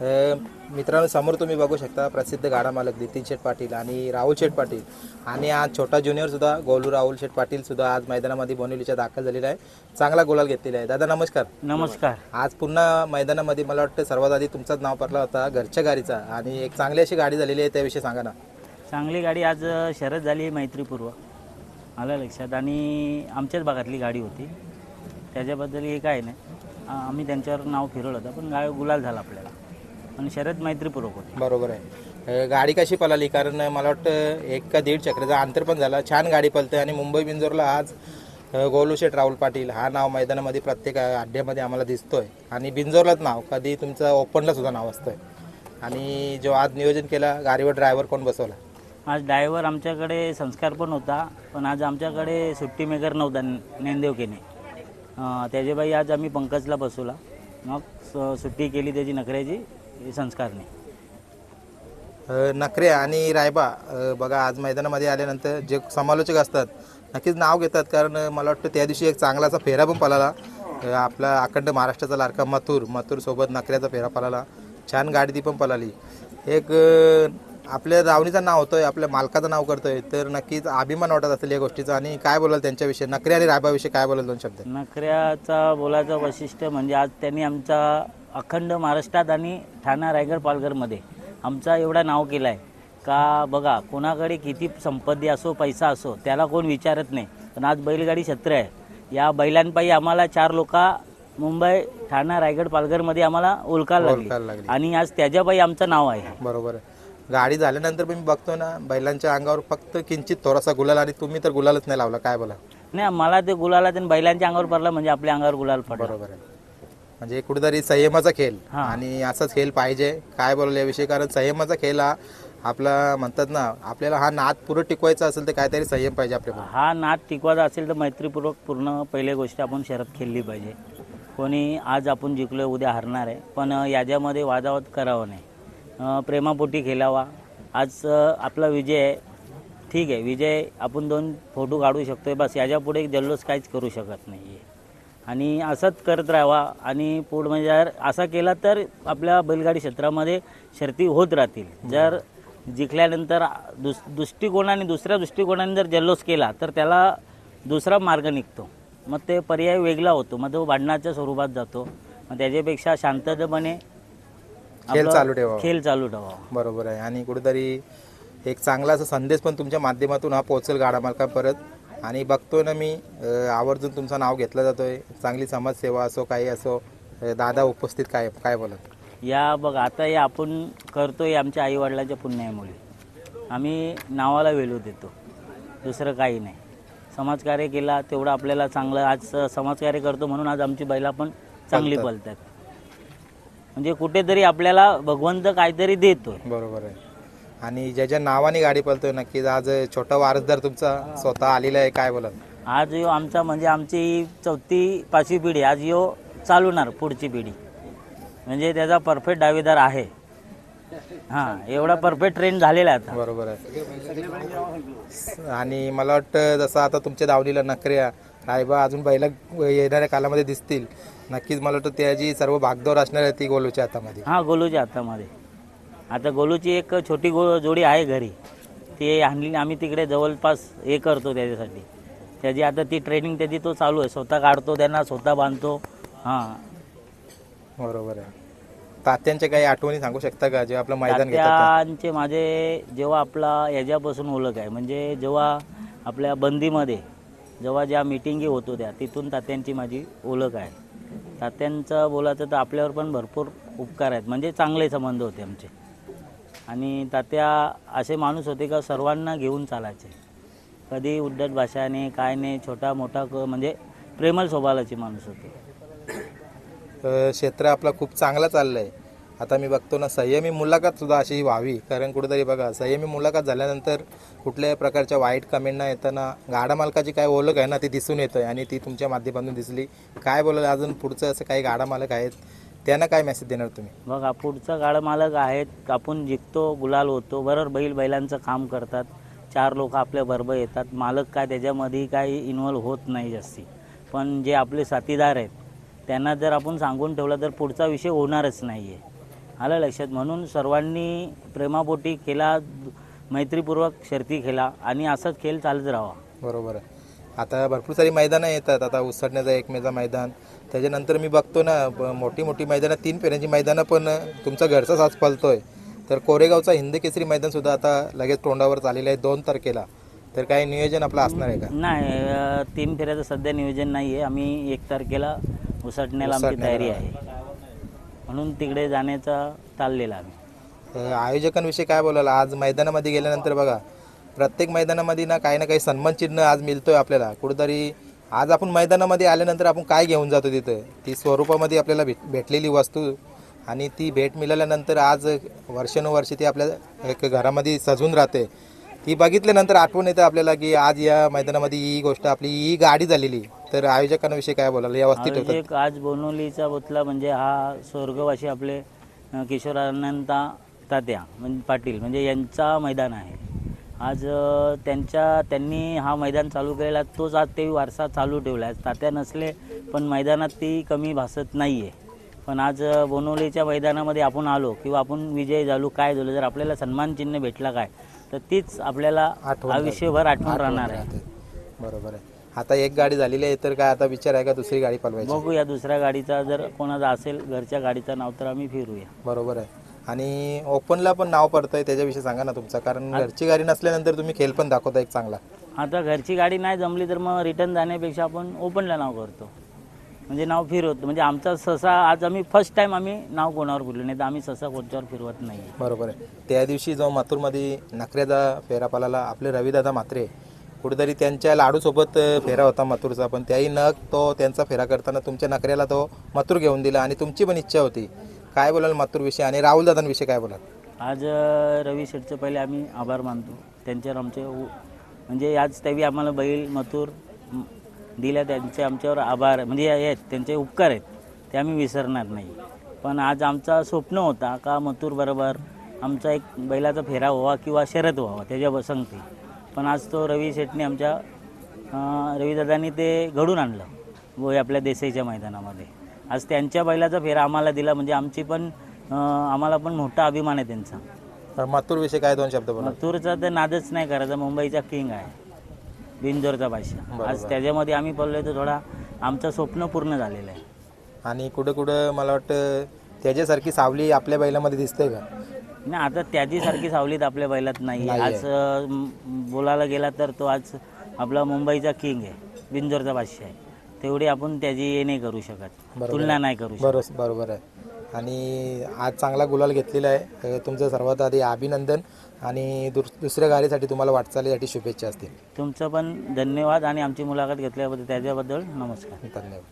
मित्रांनो समोर तुम्ही बघू शकता प्रसिद्ध गाडा मालक नितीन शेठ पाटील आणि राहुल शेठ पाटील. आणि आज छोटा ज्युनियर सुद्धा गोलू राहुल शेठ पाटील सुद्धा आज मैदानामध्ये बोनिवलीच्या दाखल झालेला आहे. चांगला गोलाल घेतलेला आहे. दादा नमस्कार. नमस्कार. आज पुन्हा मैदानामध्ये मला वाटतं सर्वात आधी तुमचाच नाव पडला होता घरच्या गाडीचा. आणि एक चांगली अशी गाडी झालेली आहे त्याविषयी सांगा ना. चांगली गाडी आज शरद झाली मैत्रीपूर्व आलं लक्षात. आणि आमच्याच भागातली गाडी होती. त्याच्याबद्दल हे काय नाही. आम्ही त्यांच्यावर नाव फिरवलं होतं पण गाडी गुलाल झाला आपल्याला. आणि शरद मैत्रीपूर्वक होती. बरोबर आहे. अ, गाडी कशी पळाली? कारण मला वाटतं एक का दीड चक्राचा अंतर पण झाला. छान गाडी पळते आणि मुंबई बिंजोरला आज अ, गोलू शेठ राहुल पाटील हा नाव मैदानामध्ये प्रत्येक अड्ड्यामध्ये आम्हाला दिसतोय. आणि बिंजोरलाच नाव कधी तुमचं ओपनला सुद्धा नाव असतंय. आणि जो आज नियोजन केला गाडीवर ड्रायव्हर कोण बसवला? आज ड्रायव्हर आमच्याकडे संस्कार पण होता पण आज आमच्याकडे सुट्टी मेकर नव्हता नेंदेवकेने. अं, त्याचे बाई आज आम्ही पंकजला बसवला. मग स- सुट्टी केली त्याची नखऱ्याची. संस्कारने अ, नखरे आणि रायबा अ, बघा आज मैदानामध्ये आल्यानंतर जे समालोचक असतात नक्कीच नाव घेतात कारण अ, मला वाटतं त्या दिवशी एक चांगलासा फेरा पण पळाला. अ, आपला अखंड महाराष्ट्राचा लाडका मथुर मथुर सोबत नखऱ्याचा फेरा पळाला. छान गाडी ती पण पळाली. एक अ, आपल्या दावणीचं नाव होतोय आपल्या मालकाचं नाव करतोय तर नक्कीच अभिमान वाटत असेल या गोष्टीचा. आणि काय बोलाल त्यांच्याविषयी? नखरे आणि रायबाविषयी काय बोलाल दोन शब्द? नखऱ्याचा बोलायचं वैशिष्ट्य म्हणजे आज त्यांनी आमचा अखंड महाराष्ट्रात आणि ठाणा रायगड पालघरमध्ये आमचा एवढा नाव केला आहे का बघा कोणाकडे किती संपत्ती असो पैसा असो त्याला कोण विचारत नाही. पण आज बैलगाडी छत्र आहे. या बैलांपायी आम्हाला चार लोका मुंबई ठाणा रायगड पालघरमध्ये आम्हाला ओळखायला ओळखायला लागली. आणि आज त्याच्यापायी आमचं नाव आहे. बरोबर गाडी झाल्यानंतर पण मी बघतो ना बैलांच्या अंगावर फक्त किंचित थोडासा गुलाल आणि तुम्ही तर गुलालच नाही लावला. काय बोला? नाही मला ते गुलाला बैलांच्या अंगावर पडला म्हणजे आपल्या अंगावर गुलाल पडला. बरोबर आहे. म्हणजे कुठेतरी संयमाचा खेळ. हा. आणि असाच खेळ पाहिजे. काय बोलले याविषयी? कारण संयमाचा खेळ हा आपला म्हणतात ना आपल्याला हा नाद पुरं टिकवायचा असेल तर काहीतरी संयम पाहिजे आपल्याला. हा नाद टिकवायचा असेल तर मैत्रीपूर्वक पूर्ण पहिली गोष्ट आपण शरद खेळली पाहिजे. कोणी आज आपण जिंकलो उद्या हरणार आहे. पण याच्यामध्ये वादावाद करावं नाही. अ, प्रेमापोटी खेळावा. आज अ, आपला विजय आहे. ठीक आहे विजय आपण दोन फोटो काढू शकतो बस याच्यापुढे जल्लोष काहीच करू शकत नाही आणि असंच करत राहावा. आणि पुढं म्हणजे जर असा केला तर आपल्या बैलगाडी क्षेत्रामध्ये शर्ती होत राहतील. जर जिंकल्यानंतर दुस दृष्टिकोनाने दुसऱ्या दृष्टिकोनाने जर जल्लोष केला तर त्याला दुसरा मार्ग निघतो. मग ते पर्याय वेगळा होतो. मग तो भांडणाच्या स्वरूपात जातो. मग त्याच्यापेक्षा शांततेपणे खेळ चालू ठेवावा. खेळ चालू ठेवावा. बरोबर आहे. आणि कुठेतरी एक चांगला असा संदेश पण तुमच्या माध्यमातून हा पोहोचेल गाडा मालकांपर्यंत आणि बघतोय ना मी आवर्जून तुमचं नाव घेतलं जातोय. चांगली समाजसेवा असो काही असो दादा उपस्थित काय काय बोलत? या बघ आता हे आपण करतोय आमच्या आईवडिलाच्या पुण्यामुळे. आम्ही नावाला वेल्यू देतो. दुसरं काही नाही. समाजकार्य केला तेवढं आपल्याला चांगलं आज समाजकार्य करतो म्हणून आज आमची बैला पण चांगली. पळतात म्हणजे कुठेतरी आपल्याला भगवंत काहीतरी देतोय. बरोबर आहे. आणि ज्याच्या नावाने गाडी पळतोय नक्कीच आज छोटा वारसदार तुमचा स्वतः आलेला आहे काय बोलत आज यो आमचा म्हणजे आमची चौथी पाचवी पिढी आज यो चालवणार पुढची पिढी. म्हणजे त्याचा परफेक्ट दावेदार आहे. हां एवढा परफेक्ट ट्रेन झालेला आहे आता. बरोबर आहे. आणि मला वाटतं जसं आता तुमच्या दावणीला नकऱ्या रायबा अजून बैला येणाऱ्या कालामध्ये दिसतील. नक्कीच मला वाटतं त्याची सर्व भागदौड असणार आहे ती गोलूच्या हातामध्ये. हां गोलूच्या हातामध्ये. आता गोलूची एक छोटी गो जोडी आहे घरी. ती आणली आम्ही तिकडे जवळपास हे करतो त्याच्यासाठी. त्याची आता ती ट्रेनिंग त्याची तो चालू आहे. स्वतः काढतो त्यांना स्वतः बांधतो. हां. बरोबर आहे. तात्यांच्या काही आठवणी सांगू शकता का? जेव्हा आपलं मैदान घेतात तात्यांचे माझे जेव्हा आपला याच्यापासून ओळख आहे. म्हणजे जेव्हा आपल्या बंदीमध्ये जेव्हा ज्या मिटिंगी होत होत्या तिथून तात्यांची माझी ओळख आहे. तात्यांचं बोलायचं तर आपल्यावर पण भरपूर उपकार आहेत. म्हणजे चांगले संबंध होते आमचे. आणि तात्या असे माणूस होते का सर्वांना घेऊन चालायचे. कधी उद्धट भाषाने काय नाही छोटा मोठा क म्हणजे प्रेमळ स्वभावाचे माणूस होते. अ, क्षेत्र आपला खूप चांगला चाललं आहे आता मी बघतो ना संयमी मुलाखत सुद्धा अशी व्हावी. कारण कुठेतरी बघा संयमी मुलाखत झाल्यानंतर कुठल्याही प्रकारच्या वाईट कमेंट न येताना गाडा मालकाची काय ओळख आहे ना ती दिसून येतं आणि ती तुमच्या माध्यमातून दिसली. काय बोलाल? अजून पुढचं असं काही गाडा मालक आहेत? त्यांना काय मेसेज देणार तुम्ही? बघा पुढचा गाडा मालक आहेत आपण जिंकतो गुलाल होतो बरोबर बैल बैलांचं काम करतात. चार लोक आपल्या बरोबर येतात. मालक काय त्याच्यामध्ये काही इन्वॉल्व होत नाही जास्ती. पण जे आपले साथीदार आहेत त्यांना जर आपण सांगून ठेवलं तर पुढचा विषय होणारच नाही आहे आलं लक्षात? म्हणून सर्वांनी प्रेमापोटी खेळा मैत्रीपूर्वक शर्ती खेळा आणि असंच खेळ चालत राहावा. बरोबर आहे. आता भरपूर सारी मैदानं येतात. आता उसडण्याचा एकमेचा मैदान. त्याच्यानंतर मी बघतो ना मोठी मोठी मैदानं तीन फेऱ्यांची मैदानं पण तुमचा घरचा साज पलतोय. तर कोरेगावचा हिंद केसरी मैदान सुद्धा आता लगेच तोंडावर चाललेलं आहे दोन तारखेला. तर काय नियोजन आपलं असणार आहे का? नाही तीन फेऱ्याचं सध्या नियोजन नाही आहे आम्ही एक तारखेला उसटण्याला आमची. तयारी आहे. म्हणून तिकडे जाण्याचा चाललेला आम्ही. आयोजकांविषयी काय बोलाल? आज मैदानामध्ये गेल्यानंतर बघा प्रत्येक मैदानामध्ये ना काही ना काही सन्मान चिन्ह आज मिळतोय आपल्याला. कुठेतरी आज आपण मैदानामध्ये आल्यानंतर आपण काय घेऊन जातो तिथं? ती स्वरूपामध्ये आपल्याला भेट भेटलेली वस्तू आणि ती भेट मिळाल्यानंतर आज वर्षानुवर्षे ती आपल्या एक घरामध्ये सजून राहते. ती बघितल्यानंतर आठवण येतं आपल्याला की आज या मैदानामध्ये ही गोष्ट आपली ही गाडी झालेली. तर आयोजकांविषयी काय बोलाल? व्यवस्थित ठेवतात आयोजक आज बोनवलीचा पुतला म्हणजे हा स्वर्गवासी आपले किशोरानंदा तात्या म्हणजे पाटील म्हणजे यांचा मैदान आहे. आज त्यांच्या त्यांनी हा मैदान चालू केलेला तोच आज ते वारसा चालू ठेवला आहे तात्या नसले पण मैदानात ती कमी भासत नाही आहे पण आज अं, बोनवलीच्या मैदानामध्ये आपण आलो किंवा आपण विजय झालो काय झालो जर आपल्याला सन्मान चिन्ह भेटला काय तर तीच आपल्याला आयुष्यभर आठवण राहणार आहे. बरोबर आहे. आता एक गाडी झालेली आहे तर काय आता विचार आहे का दुसरी गाडी पलवायची? बघू या दुसऱ्या गाडीचा जर कोणाचा असेल घरच्या गाडीचं नाव तर आम्ही फिरूया. बरोबर आहे. आणि ओपनला पण नाव पडतंय त्याच्याविषयी सांगा ना तुमचं. कारण घरची गाडी नसल्यानंतर तुम्ही खेळ पण दाखवता एक चांगला. आता घरची गाडी नाही जमली तर मग रिटर्न जाण्यापेक्षा आपण ओपनला नाव करतो. म्हणजे नाव फिरवतो. म्हणजे आमचा सहसा आज आम्ही फर्स्ट टाइम आम्ही नाव कोणावर फिरलो नाही तर आम्ही सहसा कोणत्यावर फिरवत नाही. बरोबर आहे. त्या दिवशी जो माथूरमध्ये नखऱ्याचा फेरा पालाला आपले रविदादा मात्रे कुठेतरी त्यांच्या लाडूसोबत फेरा होता मथुरचा पण त्याही न तो त्यांचा फेरा करताना तुमच्या नखऱ्याला तो मथुर घेऊन दिला आणि तुमची पण इच्छा होती. काय बोलाल मथुरविषयी आणि राहुल दादांविषयी काय बोलाल? आज रवी शेठचं पहिले आम्ही आभार मानतो. त्यांच्यावर आमचे उ- म्हणजे आज त्यावेळी आम्हाला बैल मथुर दिल्या. त्यांचे आमच्यावर आभार म्हणजे हे आहेत त्यांचे उपकार आहेत ते आम्ही विसरणार नाही. पण आज आमचा स्वप्न होता का मथुर बरोबर आमचा एक बैलाचा फेरा व्हावा किंवा शरद व्हावा त्याच्या संगती पण आज तो रवी शेठने आमच्या रवीदादांनी ते घडून आणलं व आपल्या देसाईच्या मैदानामध्ये. आज त्यांच्या बैलाचा फेरा आम्हाला दिला म्हणजे आमची पण आम्हाला पण मोठा अभिमान आहे त्यांचा. मथुरविषयी काय दोन शब्द बोला मथुरचा तर नादच नाही करायचा मुंबईचा किंग आहे. बिंजोरचा बादशाह. आज त्याच्यामध्ये आम्ही पडलोय तर थोडा आमचं स्वप्न पूर्ण झालेलं आहे. आणि कुठं कुठं मला वाटतं त्याच्यासारखी सावली आपल्या बैलामध्ये दिसते का? नाही आता त्याची सारखी सावलीत आपल्या बैलात नाही आज बोलायला गेला तर तो आज आपला मुंबईचा किंग आहे बिंजोरचा बादशाह आहे. तेवढी आपण त्याची हे नाही करू शकत. तुलना नाही करू शकत. बरोबर बरोबर आहे. आणि आज चांगला गुलाल घेतलेला आहे. अ, तुमचं सर्वात आधी अभिनंदन आणि दुस दुसऱ्या गाडीसाठी तुम्हाला वाटचालीसाठी शुभेच्छा असतील. तुमचं पण धन्यवाद आणि आमची मुलाखत घेतल्याबद्दल त्याच्याबद्दल नमस्कार. धन्यवाद.